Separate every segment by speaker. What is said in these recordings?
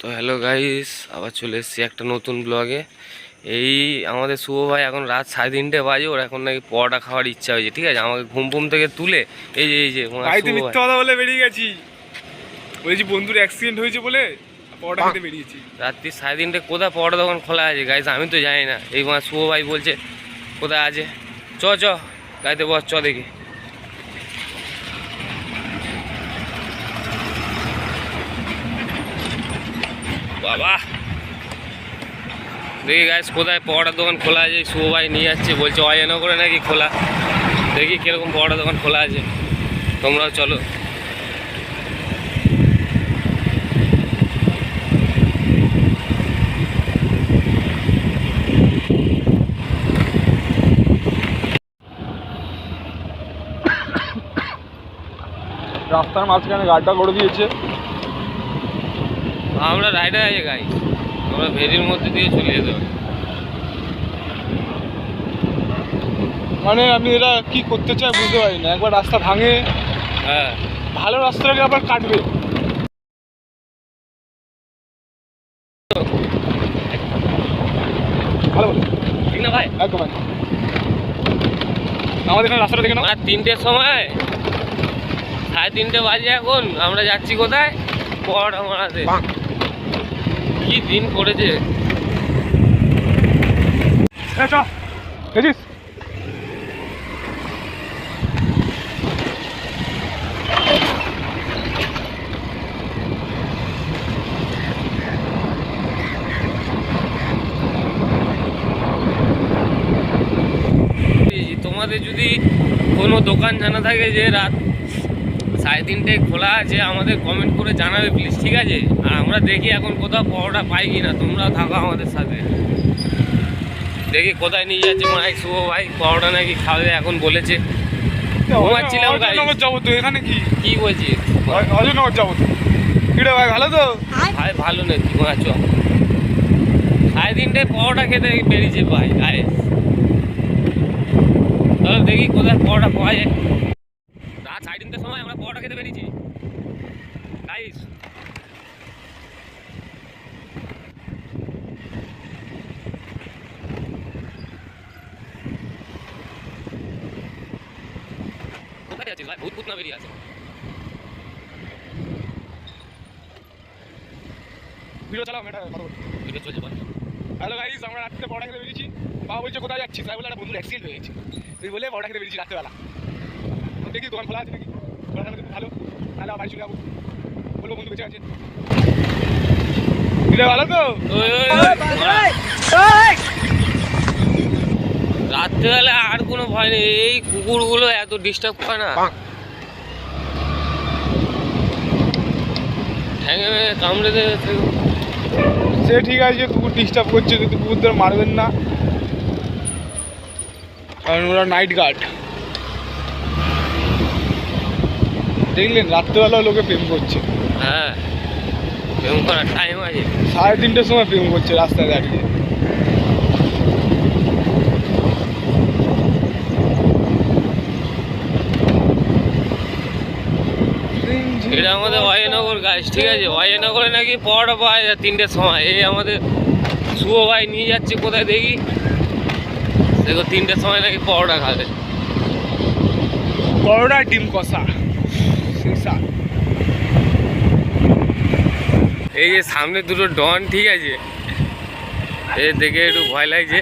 Speaker 1: তো hello guys আবার চলে এসেছি একটা নতুন ব্লগে এই আমাদের শুভ ভাই এখন রাত সাড়ে তিনটে বাজে ওর এখন নাকি পরোটা খাওয়ার ইচ্ছা হয়েছে ঠিক আছে? আমাকে ঘুম ফুম থেকে তুলে এই যে এই যে
Speaker 2: মিথ্যা কথা বলে বেরিয়ে গেছি। বলেছি বন্ধুর অ্যাক্সিডেন্ট হয়েছে বলে পরোটা খেতে বেরিয়েছি।
Speaker 1: রাত্রি সাড়ে তিনটে কোথায় পরোটা দোকান খোলা আছে? গাইস আমি তো জানি না। এই শুভ ভাই বলছে কোথায় আছে? চ চ গাইতে বস চ দেখি। বাবা। দেখি গাইস কোথায় পরোটার দোকান খোলা আছে? শুভ ভাই নিয়ে যাচ্ছে, বলছে করে নাকি খোলা? দেখি কীরকম পরোটা দোকান খোলা আছে। তোমরাও চলো।
Speaker 2: রাস্তার মাঝখানে গাড়িটা করে দিয়েছে।
Speaker 1: আমরা রাইডার আছে গাই আমরা ভেরির মধ্যে দিয়ে চলে যেতে পারি।
Speaker 2: মানে আমি এটা কি করতে চাই বুঝতে পারি না। একবার রাস্তা ভাঙে
Speaker 1: হ্যাঁ।
Speaker 2: ভালো রাস্তাটাকে আবার কাটবে। ভালো
Speaker 1: ঠিক না ভাই?
Speaker 2: একদম। আমাদের এখানে রাস্তাটা দেখে নাও।
Speaker 1: আর তিনটের সময় সাড়ে তিনটে বাজে এখন। আমরা যাচ্ছি কোথায়? পরোটা মারাতে। কি দিন
Speaker 2: চ
Speaker 1: তোমাদের যদি কোনো দোকান জানা থাকে যে রাত সাড়ে তিনটে খোলা আছে আমাদের কমেন্ট করে জানাবে প্লিজ ঠিক আছে? আর আমরা দেখি এখন কোথাও পরোটা পাই কি না তোমরাও থাকো আমাদের সাথে। দেখি কোথায় নিয়ে যাচ্ছে মাই শুভ ভাই পরোটা নাকি খাবে এখন বলেছে। ঘুমাচ্ছিলাম গাড়ি।
Speaker 2: অজয়নগর যাব তো এখানে কি?
Speaker 1: কি বলছিস?
Speaker 2: অ- অজয়নগর যাব তো। কিরে ভাই ভালো তো?
Speaker 1: ভাই ভালো নেই সাড়ে তিনটায় পরোটা খেতে বেরিয়েছে ভাই দেখি কোথায় পরোটা পাওয়া যায়। রাত সাড়ে তিনটের সময় আমরা পরোটা খেতে বেরিয়েছি। গাইস কোথায় যাচ্ছিস ভাই? ভূত ভূত না বেরিয়ে আছে।
Speaker 2: ভিডিও চালাও বলি।
Speaker 1: ভিডিও চলছে বল।
Speaker 2: হ্যালো গাইস আমরা রাত্রে পড়া খেতে বেরিয়েছি। বাবা বলছে কোথায় যাচ্ছিস? তাই বলে একটা বন্ধুর অ্যাক্সিডেন্ট হয়ে গেছে। তুই বলে পড়া খেতে বেরিয়েছি রাত্রেবেলা। দেখি দোকান খোলা আছে নাকি ভালো তাহলে বাড়ি চলে যাব বলব বন্ধু বেঁচে আছে ভালো তো
Speaker 1: রাত্রেবেলা আর কোনো ভয় নেই। এই কুকুরগুলো এত ডিস্টার্ব করে না। ঠ্যাঙে কামড়ে দেবে
Speaker 2: সে ঠিক আছে কুকুর ডিস্টার্ব করছে কিন্তু কুকুরদের মারবেন না। কারণ ওরা নাইট গার্ড দেখলেন রাত্রেবেলাও লোকে প্রেম করছে।
Speaker 1: হ্যাঁ প্রেম করার টাইম আছে।
Speaker 2: সাড়ে তিনটের সময় প্রেম করছে রাস্তায় দাঁড়িয়ে।
Speaker 1: এটা আমাদের অয়নগর গাছ ঠিক আছে? অয়নগরে নাকি পরোটা পাওয়া যায় তিনটের সময়। এই আমাদের শুভ ভাই নিয়ে যাচ্ছে কোথায় দেখি? দেখো তিনটের সময় নাকি পরোটা খাবে।
Speaker 2: করোনা ডিম কষা।
Speaker 1: এই যে সামনে দুটো ডন ঠিক আছে? এ দেখে একটু ভয় লাগছে।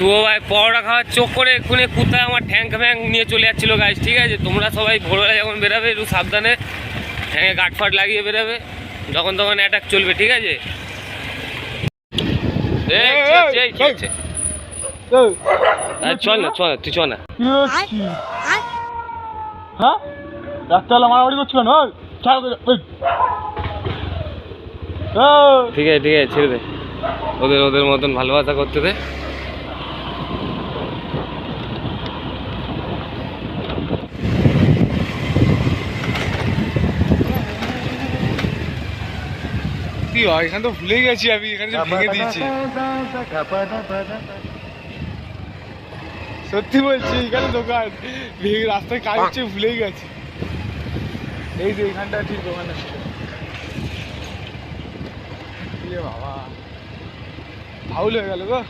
Speaker 1: শুভ ভাই পরোটা খাওয়ার চোখ করে এক্ষুনি কোথায় আমার ঠ্যাঙ্ক ফ্যাঙ্ক নিয়ে চলে যাচ্ছিল গাছ ঠিক আছে? তোমরা সবাই ভোরবেলা যখন বেরাবে একটু সাবধানে ঠ্যাঙ্কে গাঁটফাট লাগিয়ে বেরাবে যখন তখন অ্যাটাক চলবে ঠিক আছে? চল না চল না তুই চল না।
Speaker 2: হ্যাঁ? রাত্রেবেলা মারামারি করছিল না
Speaker 1: ঠিক আছে ঠিক আছে ছেড়ে দে। ওদের ওদের মতন ভালোবাসা করতে দে।
Speaker 2: কি হয়? এখানে তো ভুলে গেছি আমি এখানে ভেঙে দিয়েছি। সত্যি বলছি এখানে দোকান। ভেঙে রাস্তায় কাজ হচ্ছে ভুলেই গেছি। এই যে এখানটা ঠিক দোকানটা ছিল। ইয়ে বাবা। ফাউল হয়ে গেল গো।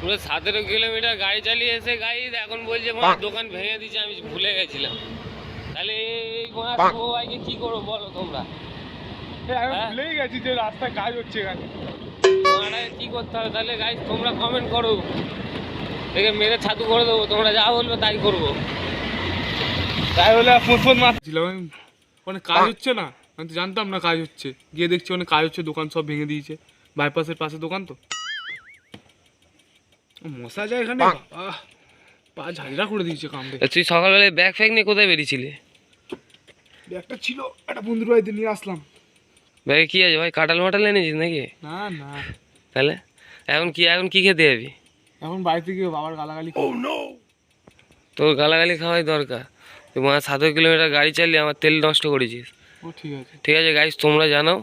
Speaker 1: পুরো সতেরো কিলোমিটার গাড়ি চালিয়ে এসে গাড়ি এখন বলছে দোকান ভেঙে দিচ্ছে আমি ভুলে গেছিলাম। তাহলে এই ভাইকে কি করব বলো তোমরা?
Speaker 2: আমি
Speaker 1: হ্যাঁ?
Speaker 2: ভুলেই গেছি যে রাস্তায় কাজ হচ্ছে এখানে।
Speaker 1: কি করতে হবে? তাহলে গাইজ তোমরা কমেন্ট করো। দেখে মেরে ছাতু করে দেবো। তোমরা যা বলবে তাই করব।
Speaker 2: তাই বলে ফোন মারছিলাম আমি। অনেক কাজ হচ্ছে না? আমি তো জানতাম না কাজ হচ্ছে। গিয়ে দেখছি অনেক কাজ হচ্ছে দোকান সব ভেঙে দিয়েছে। বাইপাসের পাশে দোকান তো। মশা যায় এখানে। পা ঝাঁঝরা করে দিয়েছে কাম দেখে
Speaker 1: তুই সকালবেলায় ব্যাগ ফ্যাগ নিয়ে কোথায় বেরিয়েছিলি?
Speaker 2: একটা ছিল একটা বন্ধুর বাড়িতে নিয়ে আসলাম।
Speaker 1: ব্যাগে কি আছে? ভাই কাটাল মাটাল এনেছিস নাকি?
Speaker 2: না না।
Speaker 1: তাহলে? এখন কি এখন কি খেতে যাবি?
Speaker 2: এখন বাড়িতে গিয়ে বাবার গালাগালি
Speaker 1: তোর গালাগালি খাওয়াই দরকার। তুই মা সাত কিলোমিটার গাড়ি চালিয়ে আমার তেল নষ্ট করেছিস।
Speaker 2: ও ঠিক আছে।
Speaker 1: ঠিক আছে গাইজ তোমরা জানাও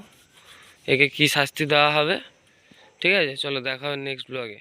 Speaker 1: একে কি শাস্তি দেওয়া হবে। ঠিক আছে চলো দেখা হবে নেক্সট ব্লগে